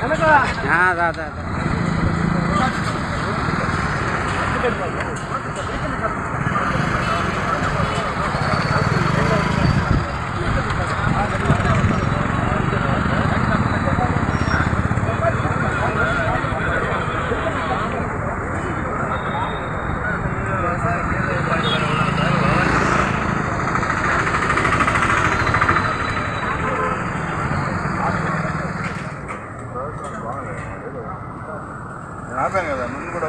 हाँ दादा ఆపాను కదా ముందు కూడా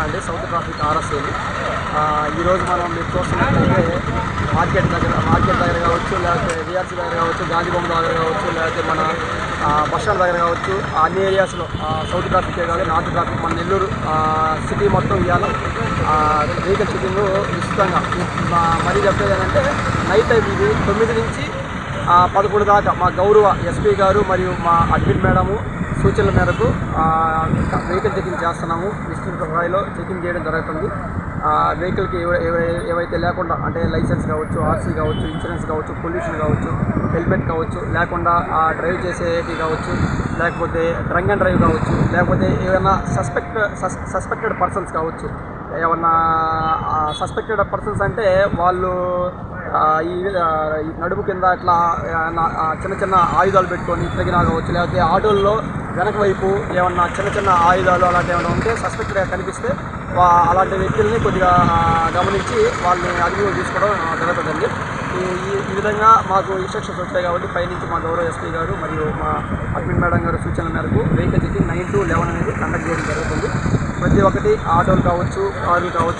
పేరు అండి సౌత్ ట్రాఫిక్ ఆర్ఎస్ఏని ఈరోజు మనం మీరు చూస్తున్నట్లయితే మార్కెట్ దగ్గర మార్కెట్ దగ్గర కావచ్చు లేకపోతే విఆర్సీ దగ్గర కావచ్చు గాంధీబొమ్మ దగ్గర కావచ్చు లేకపోతే మన బస్ స్టాండ్ దగ్గర కావచ్చు ఆ అన్ని ఏరియాస్లో సౌత్ ట్రాఫికే కాదు నార్త్ ట్రాఫిక్ మన నెల్లూరు సిటీ మొత్తం ఇవాళ వెహికల్ చెకింగ్ విస్తృతంగా. మరీ చెప్పేది ఏంటంటే నైట్ టైం ఇది తొమ్మిది నుంచి పదకొండు దాకా మా గౌరవ ఎస్పీ గారు మరియు మా అడ్మిన్ మేడము సూచనల మేరకు వెహికల్ చెకింగ్ చేస్తున్నాము. విస్తృత స్థాయిలో చెకింగ్ చేయడం జరుగుతుంది. వెహికల్కి ఏవైతే లేకుండా అంటే లైసెన్స్ కావచ్చు ఆర్సీ కావచ్చు ఇన్సూరెన్స్ కావచ్చు పొల్యూషన్ కావచ్చు హెల్మెట్ కావచ్చు లేకుండా డ్రైవ్ చేసేది కావచ్చు లేకపోతే డ్రంక్ అండ్ డ్రైవ్ కావచ్చు లేకపోతే ఏమైనా సస్పెక్ట్ సస్పెక్టెడ్ పర్సన్స్ కావచ్చు. ఏమన్నా సస్పెక్టెడ్ పర్సన్స్ అంటే వాళ్ళు ఈ ఆ, ఈ నడుము కింద ఇట్లా నా- చిన్న చిన్న ఆయుధాలు పెట్టుకొని తగినా కావచ్చు లేకపోతే ఆటోల్లో వెనక వైపు ఏమన్నా చిన్న చిన్న ఆయుధాలు అలాంటివి ఏమైనా ఉంటే సస్పెక్ట్గా కనిపిస్తే అలాంటి వ్యక్తుల్ని కొద్దిగా గమనించి వాళ్ళని అదుపులో తీసుకోవడం జరుగుతుందండి. ఈ ఈ- విధంగా మాకు ఇన్స్ట్రక్షన్స్ వచ్చాయి కాబట్టి పైనుంచి మా గౌరవ ఎస్పీ గారు మరియు మా అడ్మిన్ మేడం గారు సూచనల మేరకు vehicle checking nine to eleven అనేది కండక్ట్ చేయడం జరుగుతుంది. ప్రతి ఒక్కటి ఆటోలు కావచ్చు కార్లు కావచ్చు